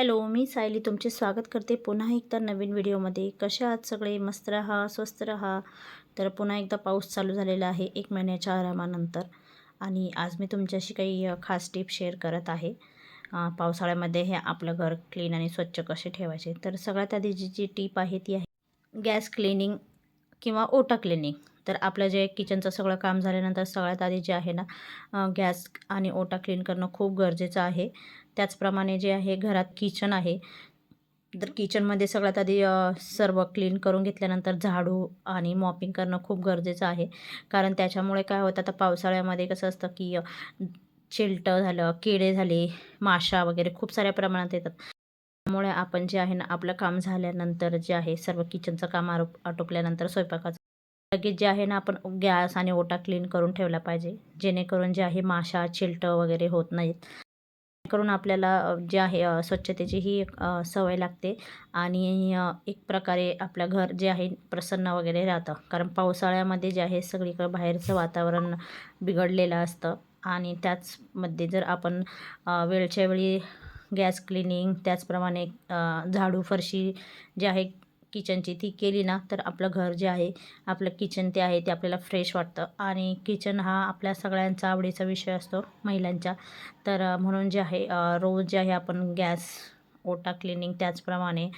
Hello मी सायली तुमचे स्वागत करते पुन्हा एकदा नवीन व्हिडिओमध्ये. कशा आहात सगळे? मस्त राहा स्वस्त राहा. तर पुन्हा एकदा पाऊस चालू झालेला आहे एक महिन्याच्या आरामानंतर. आणि आज मी तुमच्याशी काही खास टिप शेअर करत आहे. पावसाळ्यामध्ये हे आपलं घर क्लीन आणि स्वच्छ कसे ठेवायचे? तर सगळ्यात आधी जी जी टीप आहे ती आहे गॅस क्लिनिंग किंवा ओटा क्लिनिंग. तर आपलं जे किचनचं सगळं काम झाल्यानंतर सगळ्यात आधी जे आहे ना गॅस आणि ओटा क्लीन करणं खूप गरजेचं आहे. त्याचप्रमाणे जे आहे घरात किचन आहे. तर किचनमध्ये सगळ्यात आधी सर्व क्लीन करून घेतल्यानंतर झाडू आणि मॉपिंग करणं खूप गरजेचं आहे. कारण त्याच्यामुळे काय होतं आता पावसाळ्यामध्ये कसं असतं की चिलटं झालं किडे झाले माशा वगैरे खूप साऱ्या प्रमाणात येतात. त्यामुळे आपण जे आहे ना आपलं काम झाल्यानंतर जे आहे सर्व किचनचं काम आरोप आटोपल्यानंतर स्वयंपाकाचं लगेच जे आहे ना आपण गॅस आणि ओटा क्लीन करून ठेवला पाहिजे. जेणेकरून जे आहे माशा चिलटं वगैरे होत नाहीत. करून आपल्याला जे आहे स्वच्छतेची ही एक सवय लागते. आणि एक प्रकारे आपलं घर जे आहे प्रसन्न वगैरे राहतं. कारण पावसाळ्यामध्ये जे आहे सगळीकडं बाहेरचं वातावरण बिघडलेलं असतं. आणि त्याचमध्ये जर आपण वेळच्या वेळी गॅस क्लिनिंग त्याचप्रमाणे झाडू फरशी जे आहे किचनची ती केली ना तर आपलं घर जे आहे आपलं किचन ते आहे ते आपल्याला फ्रेश वाटतं. आणि किचन हा आपल्या सगळ्यांचा आवडीचा विषय असतो महिलांच्या तर म्हणून जे आहे रोज जे आहे आपण गॅस ओटा क्लिनिंग त्याचप्रमाणे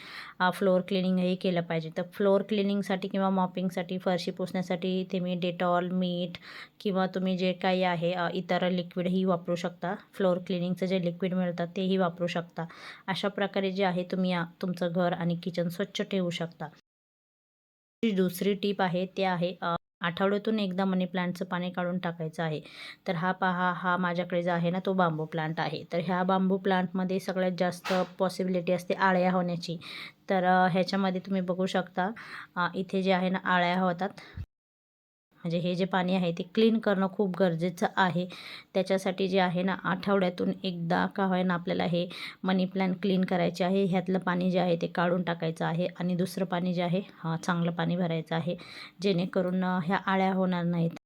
फ्लोअर क्लिनिंगही केलं पाहिजे. तर फ्लोअर क्लिनिंगसाठी किंवा मॉपिंगसाठी फरशी पुसण्यासाठी तुम्ही डेटॉल मीठ किंवा तुम्ही जे काही आहे इतर लिक्विडही वापरू शकता. फ्लोअर क्लिनिंगचं जे लिक्विड मिळतात तेही वापरू शकता. अशा प्रकारे जे आहे तुम्ही तुमचं घर आणि किचन स्वच्छ ठेवू शकता. जी दुसरी टीप आहे ते आहे आठवड्यातून एकदा मनी प्लांटचं पाणी काढून टाकायचं आहे. तर हा पहा हा माझ्याकडे जो आहे ना तो बांबू प्लांट आहे. तर ह्या बांबू प्लांटमध्ये सगळ्यात जास्त पॉसिबिलिटी असते आळ्या होण्याची. तर ह्याच्यामध्ये तुम्ही बघू शकता इथे जे आहे ना आळ्या होतात. म्हणजे हे जे पाणी आहे ते क्लीन करणं खूप गरजेचं आहे. त्याच्यासाठी जे आहे ना आठवड्यातून एकदा का होईना आपल्याला हे मनी प्लॅन क्लीन करायचे आहे. ह्यातलं पाणी जे आहे ते काढून टाकायचं आहे आणि दुसरं पाणी जे आहे चांगलं पाणी भरायचं आहे. जेणेकरून ह्या आळ्या होणार नाहीत.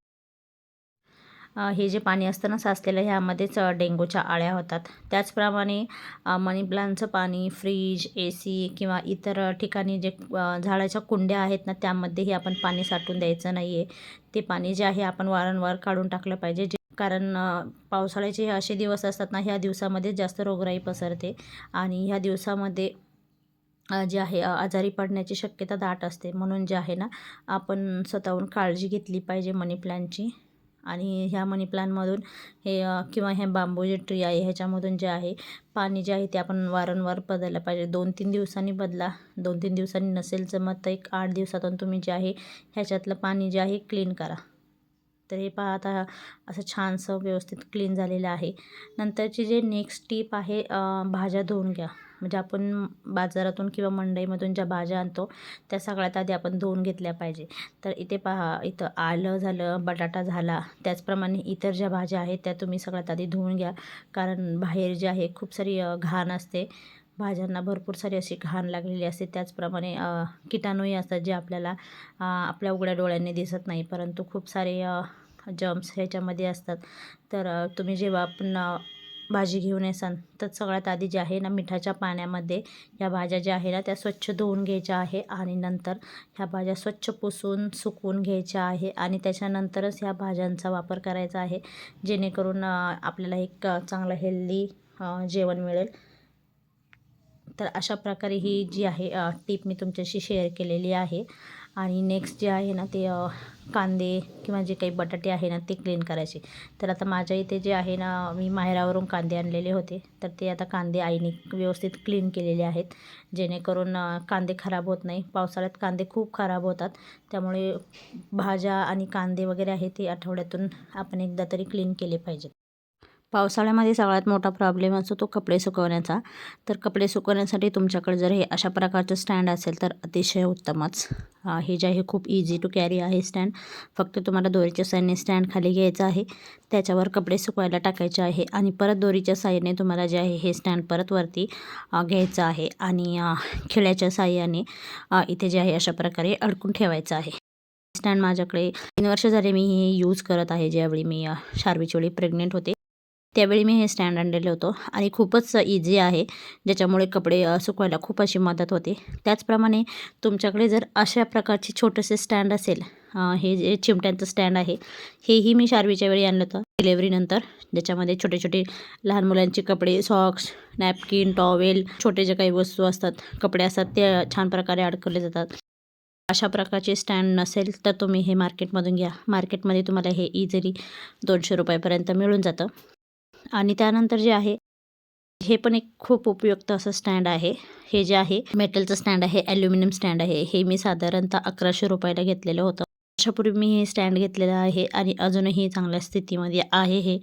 हे जे पाणी असतं ना साचलेलं ह्यामध्येच डेंगूच्या आळ्या होतात. त्याचप्रमाणे अ, मनी प्लांटचं पाणी फ्रीज ए सी किंवा इतर ठिकाणी जे झाडाच्या कुंड्या आहेत ना त्यामध्येही आपण पाणी साठवून द्यायचं नाही आहे ते पाणी जे आहे आपण वारंवार काढून टाकलं पाहिजे जे कारण पावसाळ्याचे हे असे दिवस असतात ना ह्या दिवसामध्ये जास्त रोगराई पसरते. आणि ह्या दिवसामध्ये जे आहे आजारी पडण्याची शक्यता दाट असते. म्हणून जे आहे ना आपण स्वतःहून काळजी घेतली पाहिजे मनी प्लॅनची आणि ह्या मनी प्लॅनमधून हे किंवा हे बांबू जे ट्री आहे ह्याच्यामधून जे आहे पाणी जे आहे ते आपण वारंवार बदललं पाहिजे. दोन तीन दिवसांनी बदला. दोन तीन दिवसांनी नसेल जमत तर एक आठ दिवसातून तुम्ही जे आहे ह्याच्यातलं पाणी जे आहे क्लीन करा. तर हे पहा आता असं छानसं व्यवस्थित क्लीन झालेलं आहे. नंतरची जे नेक्स्ट टीप आहे भाज्या धुवून घ्या. म्हणजे आपण बाजारातून किंवा मंडईमधून ज्या भाज्या आणतो त्या सगळ्यात आधी आपण धुवून घेतल्या पाहिजे. तर इथे पहा इथं आलं झालं बटाटा झाला त्याचप्रमाणे इतर ज्या भाज्या आहेत त्या तुम्ही सगळ्यात आधी धुवून घ्या. कारण बाहेर जे आहे खूप सारी घाण असते. भाज्यांना भरपूर सारी अशी घाण लागलेली असते. त्याचप्रमाणे किटाणूही असतात जे आपल्याला आपल्या उघड्या डोळ्यांनी दिसत नाही. परंतु खूप सारे जम्स ह्याच्यामध्ये असतात. तर तुम्ही जेव्हा आपण भाजी घेऊन येसान. तर सगळ्यात आधी जे आहे ना मिठाच्या पाण्यामध्ये ह्या भाज्या ज्या आहे ना त्या स्वच्छ धुवून घ्यायच्या आहे आणि नंतर ह्या भाज्या स्वच्छ पुसून सुकवून घ्यायच्या आहे आणि त्याच्यानंतरच ह्या भाज्यांचा वापर करायचा आहे जेणेकरून आपल्याला एक चांगलं हेल्दी जेवण मिळेल. तर अशा प्रकारे ही जी आहे टीप मी तुमच्याशी शेअर केलेली आहे. आणि नेक्स्ट जे आहे ना ते कांदे किंवा जे काही बटाटे आहे ना ते क्लीन करायचे. तर आता माझ्या इथे जे आहे ना मी माहेरावरून कांदे आणलेले होते. तर ते आता कांदे आईने व्यवस्थित क्लीन केलेले आहेत. जेणेकरून कांदे खराब होत नाही. पावसाळ्यात कांदे खूप खराब होतात. त्यामुळे भाज्या आणि कांदे वगैरे आहे ते आठवड्यातून आपण एकदा तरी क्लीन केले पाहिजेत. पावसाळ्यामध्ये सगळ्यात मोठा प्रॉब्लेम असतो तो कपडे सुकवण्याचा. तर कपडे सुकवण्यासाठी तुमच्याकडे जर हे अशा प्रकारचं स्टँड असेल तर अतिशय उत्तमच. हे जे आहे खूप इझी टू कॅरी आहे स्टँड फक्त तुम्हाला दोरीच्या साह्याने स्टँड खाली घ्यायचं आहे. त्याच्यावर कपडे सुकवायला टाकायचे आहे आणि परत दोरीच्या साह्याने तुम्हाला जे आहे हे स्टँड परत वरती घ्यायचं आहे आणि खिळ्याच्या साह्याने इथे जे आहे अशा प्रकारे अडकून ठेवायचं आहे. स्टँड माझ्याकडे तीन वर्ष झाले मी हे यूज करत आहे. ज्यावेळी मी शारवीच्या वेळी प्रेग्नेंट होते त्यावेळी मी हे स्टँड आणलेलं होतं आणि खूपच इझी आहे. ज्याच्यामुळे कपडे सुकवायला खूप अशी मदत होते. त्याचप्रमाणे तुमच्याकडे जर अशा प्रकारचे छोटेसे स्टँड असेल हे जे चिमट्यांचं स्टँड आहे हेही मी शार्वीच्या वेळी आणलं होतं डिलेवरीनंतर ज्याच्यामध्ये छोटे छोटे लहान मुलांचे कपडे सॉक्स नॅपकिन टॉवेल छोटे जे काही वस्तू असतात कपडे असतात ते छान प्रकारे अडकवले जातात. अशा प्रकारचे स्टँड नसेल तर तुम्ही हे मार्केटमधून घ्या. मार्केटमध्ये तुम्हाला हे इझिली दोनशे रुपयापर्यंत मिळून जातं. आणि त्यानंतर जे आहे हे पण एक खूप उपयुक्त असं स्टँड आहे. हे जे आहे मेटलचं स्टँड आहे ॲल्युमिनियम स्टँड आहे. हे मी साधारणतः अकराशे रुपयाला घेतलेलं होतं. वर्षापूर्वी मी हे स्टँड घेतलेलं आहे आणि अजूनही चांगल्या स्थितीमध्ये आहे हे.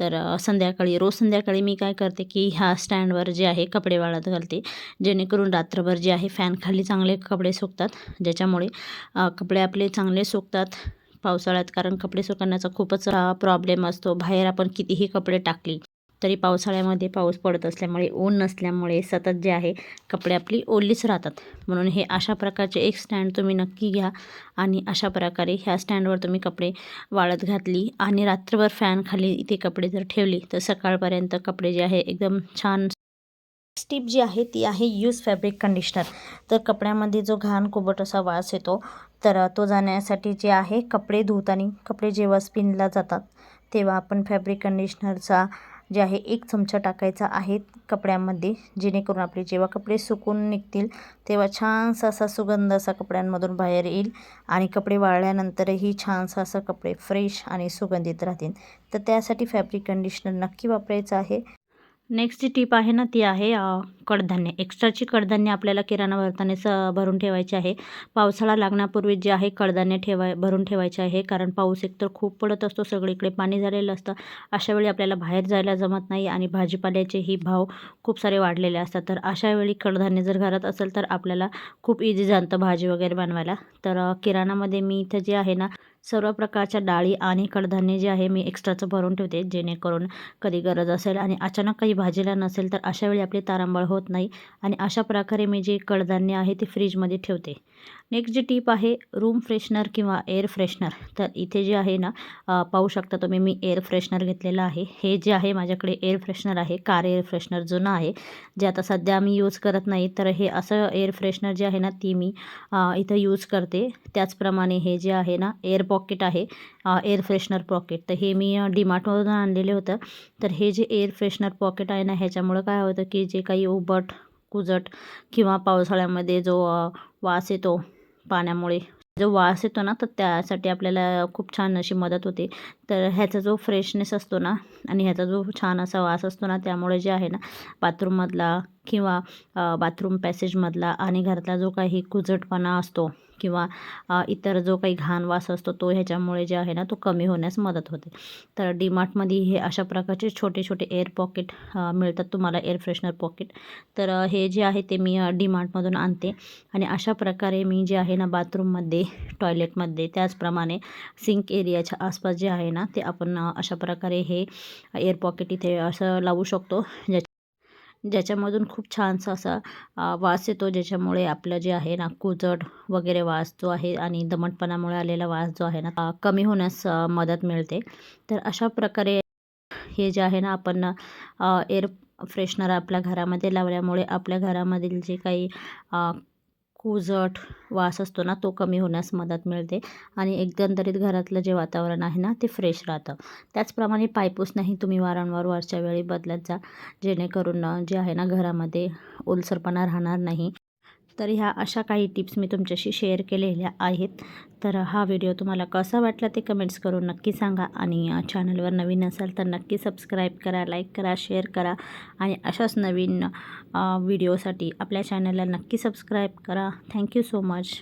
तर संध्याकाळी रोज संध्याकाळी मी काय करते की ह्या स्टँडवर जे आहे कपडे वाळत घालते. जेणेकरून रात्रभर जे आहे फॅनखाली चांगले कपडे सुकतात ज्याच्यामुळे कपडे आपले चांगले सुकतात. पावसाळ्यात कारण कपडे सुकण्याचा खूपच प्रॉब्लेम असतो. बाहेर आपण कितीही कपडे टाकली तरी पावसाळ्यामध्ये पाऊस पडत असल्यामुळे ऊन नसल्यामुळे सतत जे आहे कपडे आपली ओलीच राहतात. म्हणून हे अशा प्रकारचे एक स्टँड तुम्ही नक्की घ्या आणि अशा प्रकारे ह्या स्टँडवर तुम्ही कपडे वाळत घातली आणि रात्रभर फॅन खाली इथे कपडे जर ठेवली तर सकाळपर्यंत कपडे जे आहे एकदम छान स्टिप जी आहे ती आहे यूज फॅब्रिक कंडिशनर तर कपड्यामध्ये जो घाण कोबट असा वास येतो तर तो जाण्यासाठी जे आहे कपडे धुताना कपडे जेव्हा स्पिनला जातात तेव्हा आपण फॅब्रिक कंडिशनरचा जे आहे एक चमचा टाकायचा आहे कपड्यांमध्ये जेणेकरून आपले जेव्हा कपडे सुकून निघतील तेव्हा छानसा असा सुगंध असा कपड्यांमधून बाहेर येईल आणि कपडे वाळल्यानंतरही छानसा असं कपडे फ्रेश आणि सुगंधित राहतील. तर त्यासाठी फॅब्रिक कंडिशनर नक्की वापरायचं आहे. नेक्स्ट जी टीप आहे ना ती आहे कडधान्य. एक्स्ट्राची कडधान्य आपल्याला किराणा भरताने स भरून ठेवायचे आहे. पावसाळा लागण्यापूर्वी जे आहे कडधान्य ठेवाय भरून ठेवायचे आहे. कारण पाऊस एकतर खूप पडत असतो सगळीकडे पाणी झालेलं असतं. अशावेळी आपल्याला बाहेर जायला जमत नाही आणि भाजीपाल्याचेही भाव खूप सारे वाढलेले असतात. तर अशावेळी कडधान्य जर घरात असेल तर आपल्याला खूप इझी जाणतं भाजी वगैरे बनवायला. तर किराणामध्ये मी इथं जे आहे ना सर्व प्रकारच्या डाळी आणि कडधान्य जे आहे मी एक्स्ट्राचं भरून ठेवते जेणेकरून कधी गरज असेल आणि अचानक काही भाजीला नसेल तर अशावेळी आपली तारांबळ होत नाही. आणि अशा प्रकारे मी जे कडधान्य आहे ते फ्रीजमध्ये ठेवते. नेक्स्ट जी टीप आहे रूम फ्रेशनर किंवा एअर फ्रेशनर तर इथे जे आहे ना पाहू शकता तुम्ही मी एअर फ्रेशनर घेतलेलं आहे. हे जे आहे माझ्याकडे एअर फ्रेशनर आहे कार एअर फ्रेशनर जुनं आहे जे आता सध्या मी यूज करत नाही. तर हे असं एअर फ्रेशनर जे आहे ना ती मी इथं यूज करते. त्याचप्रमाणे हे जे आहे ना एअर पॉकेट आहे एअर फ्रेशनर पॉकेट तर हे मी डीमार्टमधून आणलेले होतं. तर हे जे एअर फ्रेशनर पॉकेट आहे ना ह्याच्यामुळं काय होतं की जे काही उबट कुजट किंवा पावसाळ्यामध्ये जो वास येतो पाण्यामुळे जो वास येतो ना तर त्यासाठी आपल्याला खूप छान अशी मदत होते. तर ह्याचा जो फ्रेशनेस असतो ना आणि ह्याचा जो छान असा वास असतो ना त्यामुळे जे आहे ना बाथरूममधला किंवा बाथरूम पॅसेजमधला आणि घरातला जो काही कुजटपणा असतो किंवा इतर जो काही घाण वास असतो तो ह्याच्यामुळे जे आहे ना तो कमी होण्यास मदत होते. तर डीमार्टमध्ये हे अशा प्रकारचे छोटे छोटे एअर पॉकेट मिळतात तुम्हाला एअर फ्रेशनर पॉकेट तर हे जे आहे ते मी डीमार्टमधून आणते. आणि अशा प्रकारे मी जे आहे ना बाथरूममध्ये टॉयलेटमध्ये त्याचप्रमाणे सिंक एरियाच्या आसपास जे आहे ना ते आपण अशा प्रकारे हे एअर पॉकेट इथे असं लावू शकतो. ज्या ज्याच्यामधून खूप छानसा असा वास येतो ज्याच्यामुळे आपलं जे आहे ना कुजट वगैरे वास जो आहे आणि दमटपणामुळे आलेला वास जो आहे ना कमी होण्यास मदत मिळते. तर अशा प्रकारे हे जे आहे ना आपण एअर फ्रेशनर आपल्या घरामध्ये लावल्यामुळे आपल्या घरामधील जे काही उजट कुजट वास असतो ना तो कमी होण्यास मदत मिळते. आणि एकंदरीत घरातलं जे वातावरण आहे ना ते फ्रेश राहतं. त्याचप्रमाणे पायपूसनाही तुम्ही वारंवार वरच्या वेळी बदलत जा. जेणेकरून जे आहे ना घरामध्ये ओलसरपणा राहणार नाही. तर ह्या अशा काही टिप्स मी तुमच्याशी शेअर केलेल्या आहेत. तर हा व्हिडिओ तुम्हाला कसा वाटला ते कमेंट्स करून नक्की सांगा आणि चॅनलवर नवीन असाल तर नक्की सबस्क्राईब करा लाईक करा शेअर करा आणि अशाच नवीन व्हिडिओसाठी आपल्या चॅनलला नक्की सबस्क्राईब करा. Thank you so much.